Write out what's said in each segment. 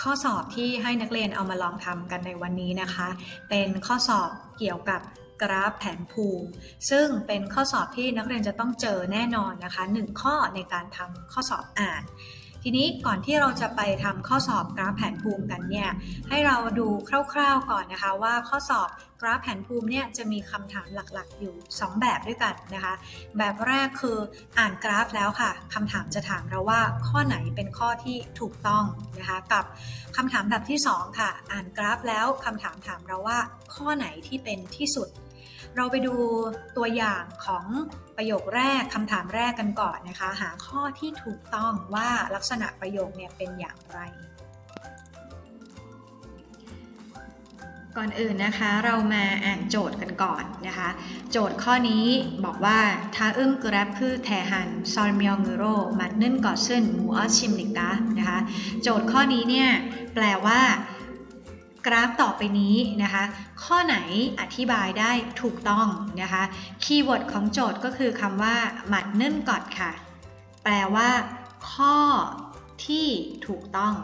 ข้อสอบที่ให้นักเรียนเอามาลองทำกันในวันนี้นะคะ เป็นข้อสอบเกี่ยวกับกราฟแผนภูมิ ซึ่งเป็นข้อสอบที่นักเรียนจะต้องเจอแน่นอนนะคะ 1 ข้อในการทำข้อสอบอ่าน ทีนี้ก่อนที่เราจะไปทำข้อสอบกราฟแผนภูมิกันเนี่ยให้เราดูคร่าวๆก่อนนะคะ ว่าข้อสอบกราฟแผนภูมิเนี่ยจะมีคำถามหลักๆ อยู่ 2 แบบด้วยกันนะคะ แบบแรกคืออ่านกราฟแล้วค่ะคำถามจะถามเราว่าข้อไหนเป็นข้อที่ถูกต้องนะคะ กับคำถามแบบที่ 2 ค่ะ อ่านกราฟแล้วคำถามถามเราว่าข้อไหนที่เป็นที่สุด เราไปดูตัวอย่างของประโยคแรกคำถามแรกกันก่อนนะคะ หาข้อที่ถูกต้องว่าลักษณะประโยคเนี่ยเป็นอย่างไร ก่อนอื่นนะคะเรามาอ่านโจทย์กันก่อนนะคะ โจทย์ข้อนี้บอกว่าท้าอึ้มกราฟคือแทหันซอลเมียงโรมัดนึ่นก่อซึนหมูออชิมนิกะนะคะ โจทย์ข้อนี้เนี่ยแปลว่า กราฟต่อไปนี้นะคะ ข้อไหนอธิบายได้ถูกต้องนะคะ คีย์เวิร์ดของโจทย์ก็คือคำว่าหมัดเนึ่นกอดค่ะ แปลว่า ข้อที่ถูกต้อง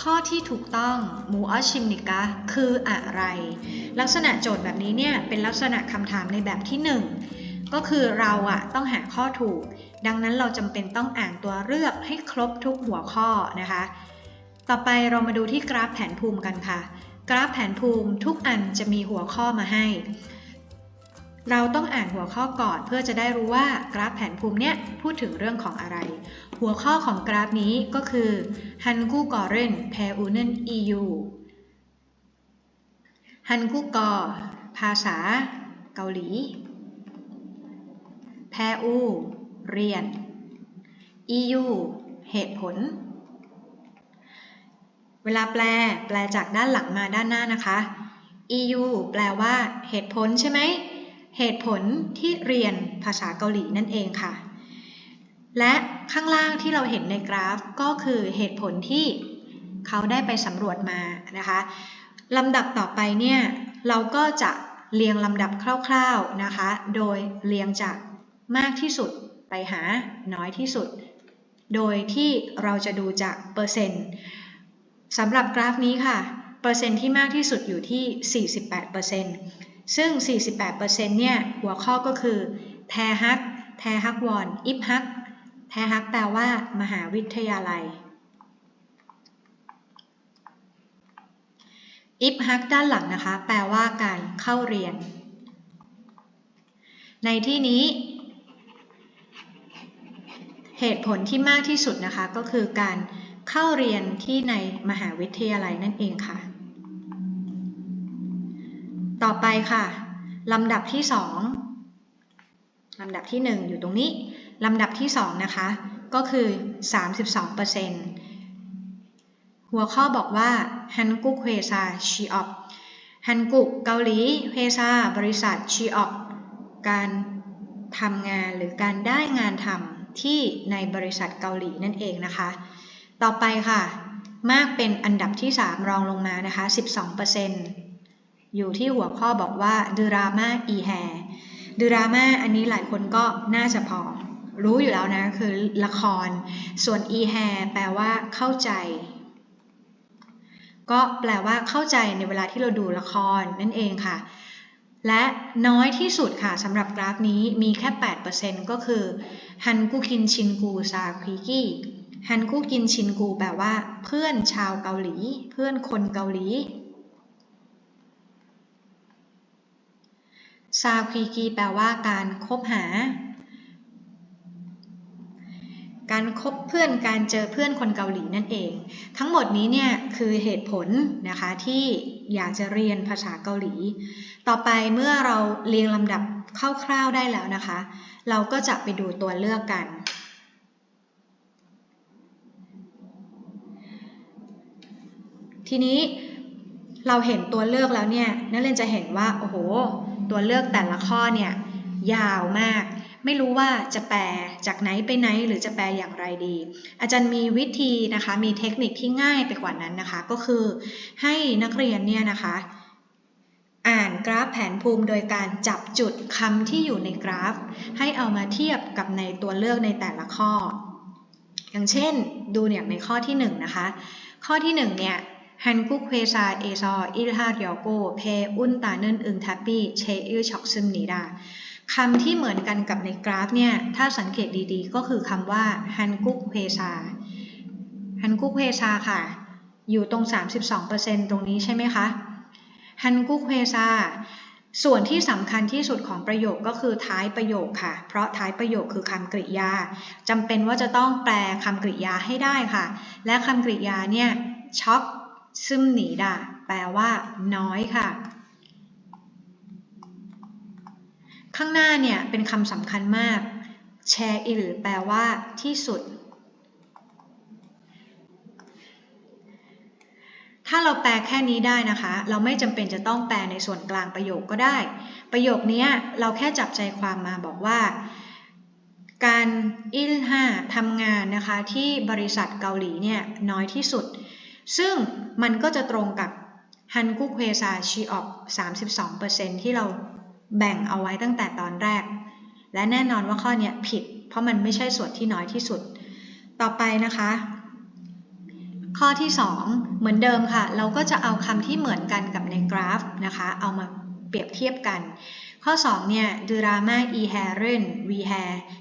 ข้อที่ถูกต้องมูออชิมนิกะคืออะไร ลักษณะโจทย์แบบนี้เนี่ยเป็นลักษณะคำถามในแบบที่ 1 ก็คือเราอะต้องหาข้อถูก ดังนั้นเราจำเป็นต้องอ่านตัวเลือกให้ครบทุกหัวข้อนะคะ ต่อไปเรามาดูที่กราฟแผนภูมิกันค่ะ กราฟแผนภูมิทุกอันจะมีหัวข้อมาให้ เราต้องอ่านหัวข้อก่อนเพื่อจะได้รู้ว่ากราฟแผนภูมิเนี่ยพูดถึงเรื่องของอะไร หัวข้อของกราฟนี้ก็คือฮันกูกอเรนแพอูเนนอียูฮันกูกอภาษาเกาหลี แพอู เรียน EU เหตุผล เวลาแปล แปลจากด้านหลังมาด้านหน้านะคะ EU แปลว่า เหตุผลใช่ไหม เหตุผลที่เรียนภาษาเกาหลีนั่นเองค่ะ และข้างล่างที่เราเห็นในกราฟก็คือเหตุผลที่เขาได้ไปสำรวจมานะคะลำดับต่อไปเนี่ย เราก็จะเรียงลำดับคร่าวๆนะคะ โดยเรียงจากมากที่สุด ไปหาน้อยที่สุด โดยที่เราจะดูจากเปอร์เซ็นต์สำหรับกราฟนี้ค่ะ เปอร์เซ็นต์ที่มากที่สุดอยู่ที่ 48%ซึ่ง 48%เนี่ยหัวข้อก็คือ แทฮัก แทฮักวอน อิฟฮัก แทฮักแปลว่า มหาวิทยาลัย อิฟฮักด้านหลังนะคะ แปลว่าการเข้าเรียน ในที่นี้ เหตุผลที่มากที่สุดนะคะก็คือการเข้าเรียนที่ในมหาวิทยาลัยนั่นเองค่ะ ต่อไปค่ะลำดับที่ 2ลำดับที่ 1 อยู่ตรงนี้ลำดับที่ 2 นะคะ ก็คือ 32%หัวข้อบอกว่าฮันกุกเฮซาชีออปฮันกุกเกาหลีเฮซาบริษัทชีออปการทำงานหรือการได้งานทำ ที่ในบริษัทเกาหลีนั่นเองนะคะ ต่อไปค่ะ มากเป็นอันดับที่ 3 รองลงมานะคะ 12%อยู่ที่หัวข้อบอกว่าดูราม่าอีแฮดูราม่าอันนี้หลายคนก็น่าจะพอรู้อยู่แล้วนะคือละคร ส่วนอีแฮแปลว่าเข้าใจ ก็แปลว่าเข้าใจในเวลาที่เราดูละครนั่นเองค่ะ และน้อยที่สุดค่ะสำหรับกราฟนี้มีแค่ 8%ก็คือฮันกุกินชินกูซาคิกิฮันกุกินชินกูแปลว่า เพื่อนชาวเกาหลี เพื่อนคนเกาหลีซาคิกิแปลว่าการคบหา การคบเพื่อนการเจอเพื่อนคนเกาหลีนั่นเอง ทั้งหมดนี้เนี่ยคือเหตุผลนะคะที่อยากจะเรียนภาษาเกาหลี ต่อไปเมื่อเราเรียงลำดับคร่าวๆได้แล้วนะคะ เราก็จะไปดูตัวเลือกกันทีนี้เราเห็นตัวเลือกแล้วเนี่ยนักเรียนจะเห็นว่าโอ้โห ตัวเลือกแต่ละข้อเนี่ยยาวมาก ไม่รู้ว่าจะแปลจากไหนไปไหน หรือจะแปลอย่างไรดี อาจารย์มีวิธีนะคะ มีเทคนิคที่ง่ายไปกว่านั้นนะคะ ก็คือให้นักเรียนเนี่ยนะคะ อ่านกราฟแผนภูมิโดยการจับจุดคำที่อยู่ในกราฟ ให้เอามาเทียบกับในตัวเลือกในแต่ละข้อ อย่างเช่น ดูเนี่ยในข้อที่1นนะคะ ข้อที่ 1 เนี่ยฮันกุกเควซาเอซออิลฮาเดียโกเพอุนตาเนินอึงทัปปี้เชอิลช็อกซึมนีดา คำที่เหมือนกันกับในกราฟเนี่ย ถ้าสังเกตดีๆ ก็คือคำว่าฮันกุกเควซาฮันกุกเควซาค่ะ อยู่ตรง 32%ตรงนี้ใช่ไหมคะฮันกุกเฮซาส่วนที่สำคัญที่สุดของประโยคก็คือท้ายประโยคค่ะ เพราะท้ายประโยคคือคำกริยาจำเป็นว่าจะต้องแปลคำกริยาให้ได้ค่ะ และคำกริยาเนี่ยช็อกซึมหนีดาแปลว่า น้อยค่ะ ข้างหน้าเนี่ยเป็นคำสำคัญมาก แชร์อิลแปลว่าที่สุด ถ้าเราแปลแค่นี้ได้นะคะ เราไม่จำเป็นจะต้องแปลในส่วนกลางประโยคก็ได้ ประโยคนี้เราแค่จับใจความมาบอกว่า การอิลฮาทำงานนะคะที่บริษัทเกาหลีเนี่ยน้อยที่สุด ซึ่งมันก็จะตรงกับฮันกุกเฮซาชีออก32%ที่เรา แบ่งเอาไว้ตั้งแต่ตอนแรก และแน่นอนว่าข้อนี้ผิด เพราะมันไม่ใช่ส่วนที่น้อยที่สุด ต่อไปนะคะ ข้อที่ 2 เหมือนเดิมค่ะ เราก็จะเอาคำที่เหมือนกันกับในกราฟนะคะ เอามาเปรียบเทียบกัน ข้อ 2 เนี่ยดูรามาอีแฮเรนวีแฮ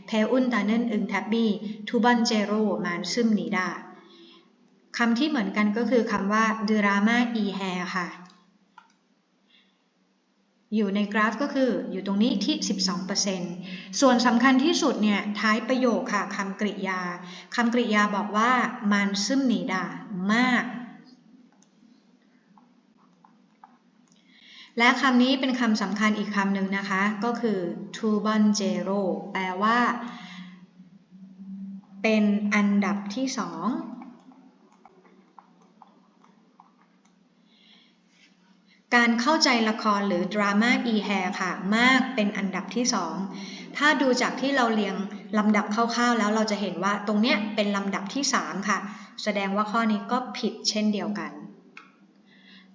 เพอุนตาเนนอึงแทบบี้ทูบันเจโรมานซึมนีดาคำที่เหมือนกันก็คือคำว่าดูรามาอีแฮค่ะ อยู่ในกราฟก็คืออยู่ตรงนี้ที่ 12%ส่วนสำคัญที่สุดเนี่ยท้ายประโยคค่ะคำกริยาคำกริยาบอกว่ามันซึมหนีดามาก และคำนี้เป็นคำสำคัญอีกคำหนึ่งนะคะ ก็คือ to ban zero แปลว่า เป็นอันดับที่สอง การเข้าใจละครหรือดราม่าอีแฮค่ะ มากเป็นอันดับที่สองถ้าดูจากที่เราเรียงลำดับคร่าวๆ แล้วเราจะเห็นว่าตรงเนี้ยเป็นลำดับที่ 3 ค่ะ แสดงว่าข้อนี้ก็ผิดเช่นเดียวกัน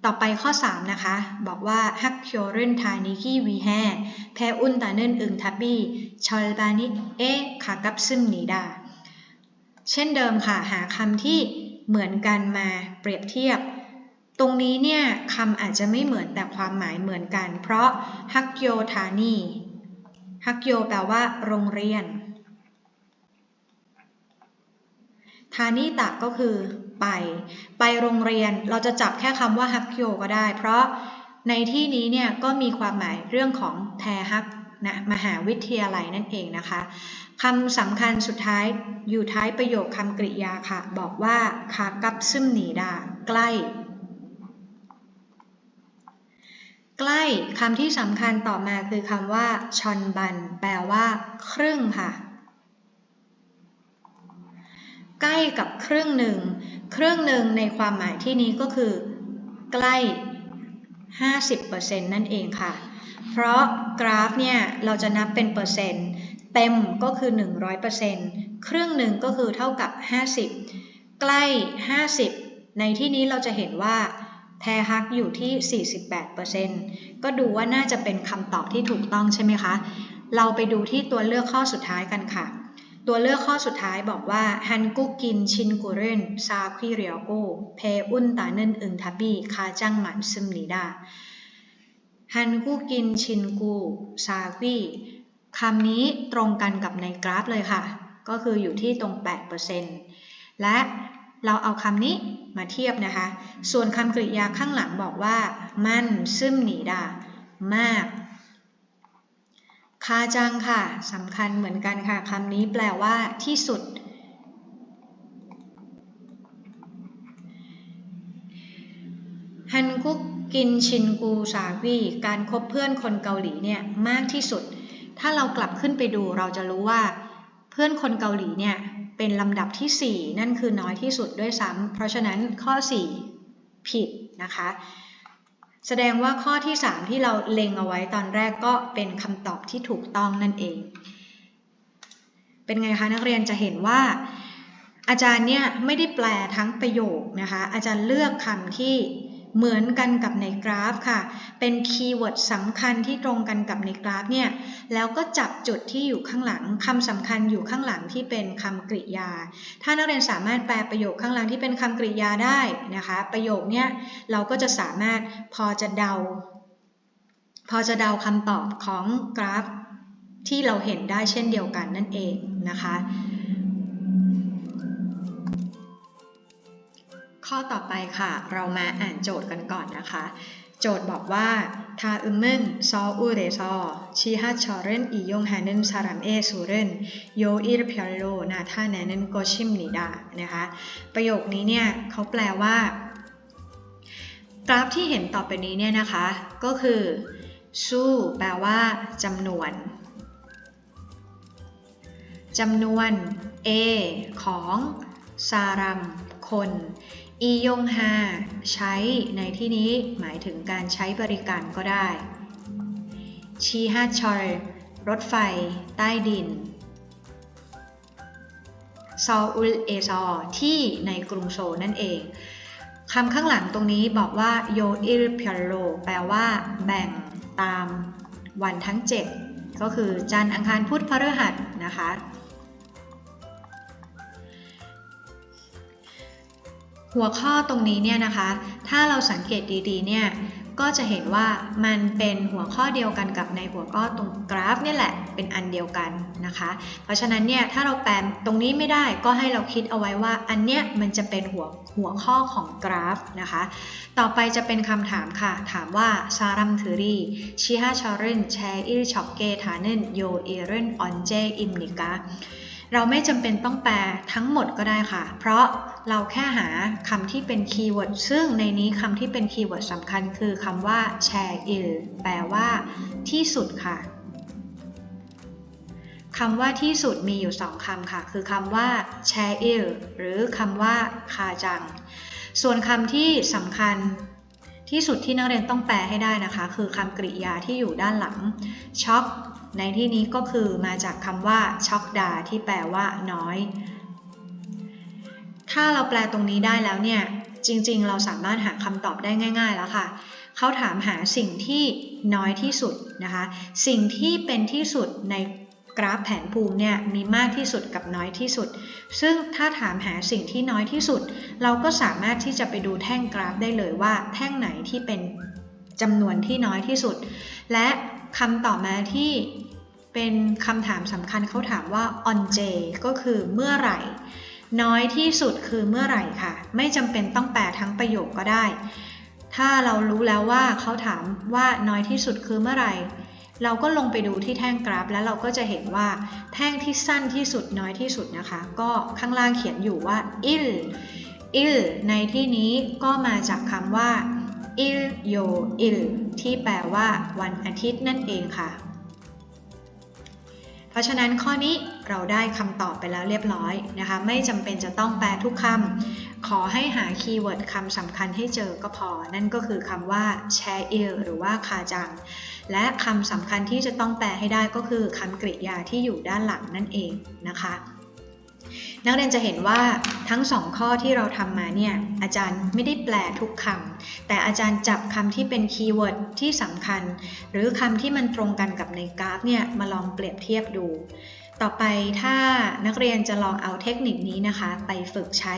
ต่อไปข้อ 3 นะคะ บอกว่าฮักเคียวเรนทานิกีวีแฮแพอุนตาเนินอึงทับบี้ชอลบานิเอขากับซึมนีดาเช่นเดิมค่ะหาคำที่เหมือนกันมาเปรียบเทียบ ตรงนี้เนี่ยคำอาจจะไม่เหมือนแต่ความหมายเหมือนกัน เพราะฮักโยธานีฮักโยแปลว่า โรงเรียนทานิตะก็คือ ไป ไปโรงเรียนเราจะจับแค่คำว่าฮักโยก็ได้ เพราะในที่นี้เนี่ยก็มีความหมายเรื่องของแทฮักนะมหาวิทยาลัยนั่นเองนะคะคำสำคัญสุดท้ายอยู่ท้ายประโยคคำกริยาค่ะ บอกว่าคากับซึมหนีดาใกล้ ใกล้คำที่สำคัญต่อมาคือคำว่าชอนบัน แปลว่า ครึ่งค่ะ ใกล้กับครึ่งหนึ่ง ครึ่งหนึ่งในความหมายที่นี้ก็คือ ใกล้ 50%นั่นเองค่ะ เพราะกราฟเนี่ย เราจะนับเป็นเปอร์เซ็นต์ เต็มก็คือ 100%ครึ่งหนึ่งก็คือเท่ากับ 50 ใกล้ 50 ในที่นี้เราจะเห็นว่า แทฮักอยู่ที่ 48%ก็ดูว่าน่าจะเป็นคำตอบที่ถูกต้องใช่ไหมคะ เราไปดูที่ตัวเลือกข้อสุดท้ายกันค่ะ ตัวเลือกข้อสุดท้ายบอกว่าฮันกุกินชินกุเรนซาควิเรียโกเพอุนตาเนินอึงทับบี้คาจังหมันซึมนีดาฮันกุกินชินกูซาควิคำนี้ตรงกันกับในกราฟเลยค่ะ ก็คืออยู่ที่ตรง 8%และ เราเอาคำนี้มาเทียบนะคะ ส่วนคำกริยาข้างหลังบอกว่า มันซึมหนีดามาก คาจังค่ะสำคัญเหมือนกันค่ะคำนี้แปลว่าที่สุด ฮันกุกกินชินกูสาวีการคบเพื่อนคนเกาหลีเนี่ยมากที่สุด ถ้าเรากลับขึ้นไปดูเราจะรู้ว่า เพื่อนคนเกาหลีเนี่ย เป็นลำดับที่ 4 นั่นคือน้อยที่สุดด้วยซ้ำเพราะฉะนั้นข้อ 4 ผิดนะคะ แสดงว่าข้อที่ 3 ที่เราเล็งเอาไว้ตอนแรกก็เป็นคำตอบที่ถูกต้องนั่นเอง เป็นไงคะนักเรียนจะเห็นว่าอาจารย์เนี่ยไม่ได้แปลทั้งประโยคนะคะ อาจารย์เลือกคำที่ เหมือนกันกับในกราฟค่ะ เป็นคีย์เวิร์ดสำคัญที่ตรงกันกับในกราฟเนี่ย แล้วก็จับจุดที่อยู่ข้างหลังคำสำคัญอยู่ข้างหลังที่เป็นคำกริยา ถ้านักเรียนสามารถแปลประโยคข้างหลังที่เป็นคำกริยาได้นะคะ ประโยคเนี้ยเราก็จะสามารถพอจะเดา พอจะเดาคำตอบของกราฟที่เราเห็นได้เช่นเดียวกันนั่นเองนะคะ ข้อต่อไปค่ะ เรามาอ่านโจทย์กันก่อนนะคะ โจทย์บอกว่าทาอึมมึนซออูเรซอชีฮัชชอเรนอียงฮานึนซารัมเอซูเรนโยอิรเพียโลนาธาแนนึนโกชิมนิดานะคะประโยคนี้เนี่ยเขาแปลว่า กราฟที่เห็นต่อไปนี้เนี่ยนะคะ ก็คือสู้แปลว่าจำนวนจำนวน A ของซารัมคน อียงฮาใช้ในที่นี้หมายถึงการใช้บริการก็ได้ชีฮัชอร์รถไฟ ใต้ดิน ซออุลเอซอ ที่ในกรุงโซนั่นเองคำข้างหลังตรงนี้บอกว่าโยอิลเพียโลแปลว่า แบ่งตามวันทั้ง 7 ก็คือจันทร์อังคารพุธพฤหัสนะคะ หัวข้อตรงนี้เนี่ยนะคะ ถ้าเราสังเกตดีๆเนี่ยก็จะเห็นว่ามันเป็นหัวข้อเดียวกันกับในหัวข้อตรงกราฟเนี่ยแหละเป็นอันเดียวกันนะคะ เพราะฉะนั้นเนี่ยถ้าเราแปลตรงนี้ไม่ได้ก็ให้เราคิดเอาไว้ว่าอันเนี้ยมันจะเป็นหัวหัวข้อของกราฟนะคะ ต่อไปจะเป็นคำถามค่ะ ถามว่าซารัมถือรีชิฮาชอรินแชอิลช็อกเกทานึนโยเอเรนออนเจอิมนิกา เราไม่จำเป็นต้องแปลทั้งหมดก็ได้ค่ะ เพราะเราแค่หาคำที่เป็นคีย์เวิร์ดซึ่งในนี้คำที่เป็นคีย์เวิร์ดสำคัญคือคำว่าแชร์อิลแปลว่าที่สุดค่ะคำว่าที่สุดมีอยู่สองคำค่ะ คือคำว่าแชร์อิลหรือคำว่าคาจัง ส่วนคำที่สำคัญที่สุดที่นักเรียนต้องแปลให้ได้นะคะ คือคำกริยาที่อยู่ด้านหลังช็อก ในที่นี้ก็คือมาจากคำว่าช็อกดาที่แปลว่าน้อย ถ้าเราแปลตรงนี้ได้แล้วเนี่ย จริงๆ เราสามารถหาคำตอบได้ง่าย ๆ แล้วค่ะเขาถามหาสิ่งที่น้อยที่สุดนะคะ สิ่งที่เป็นที่สุดในกราฟแผนภูมิเนี่ยมีมากที่สุดกับน้อยที่สุด ซึ่งถ้าถามหาสิ่งที่น้อยที่สุด เราก็สามารถที่จะไปดูแท่งกราฟได้เลยว่า แท่งไหนที่เป็นจำนวนที่น้อยที่สุด และคำต่อมาที่ เป็นคำถามสำคัญเขาถามว่า on j ก็คือเมื่อไหร่ น้อยที่สุดคือเมื่อไหร่ค่ะ ไม่จำเป็นต้องแปลทั้งประโยคก็ได้ ถ้าเรารู้แล้วว่าเขาถามว่าน้อยที่สุดคือเมื่อไหร่ เราก็ลงไปดูที่แท่งกราฟ แล้วเราก็จะเห็นว่าแท่งที่สั้นที่สุดน้อยที่สุดนะคะ ก็ข้างล่างเขียนอยู่ว่า il il ในที่นี้ก็มาจากคำว่า il yo il ที่แปลว่าวันอาทิตย์นั่นเองค่ะ ราะฉะนั้นข้อนี้เราได้คำตอบไปแล้วเรียบร้อยนะคะ ไม่จำเป็นจะต้องแปลทุกคำขอให้หาคีย์เวิร์ดคำสำคัญให้เจอก็พอ นั่นก็คือคำว่าแชอิลหรือว่าคาจัง และคำสำคัญที่จะต้องแปลให้ได้ก็คือคำกริยาที่อยู่ด้านหลังนั่นเองนะคะ นักเรียนจะเห็นว่าทั้งสองข้อที่เราทำมาเนี่ยอาจารย์ไม่ได้แปลทุกคำแต่อาจารย์จับคำที่เป็นคีย์เวิร์ดที่สำคัญ หรือคำที่มันตรงกันกับในกราฟเนี่ยมาลองเปรียบเทียบดู ต่อไปถ้านักเรียนจะลองเอาเทคนิคนี้นะคะ ไปฝึกใช้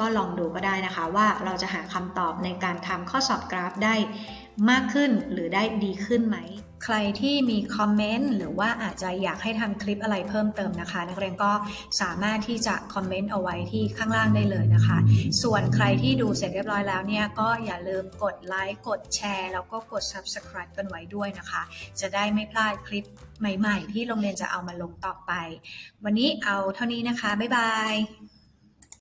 ก็ลองดูก็ได้นะคะ ว่าเราจะหาคำตอบในการทำข้อสอบกราฟได้ มากขึ้นหรือได้ดีขึ้นไหม ใครที่มีคอมเมนต์หรือว่าอาจจะอยากให้ทำคลิปอะไรเพิ่มเติมนะคะ นักเรียนก็สามารถที่จะคอมเมนต์เอาไว้ที่ข้างล่างได้เลยนะคะ ส่วนใครที่ดูเสร็จเรียบร้อยแล้วเนี่ยก็อย่าลืมกดไลค์กดแชร์แล้วก็กด Subscribe กันไว้ด้วยนะคะ จะได้ไม่พลาดคลิปใหม่ ๆ ที่โรงเรียนจะเอามาลงต่อไป วันนี้เอาเท่านี้นะคะ บ๊ายบาย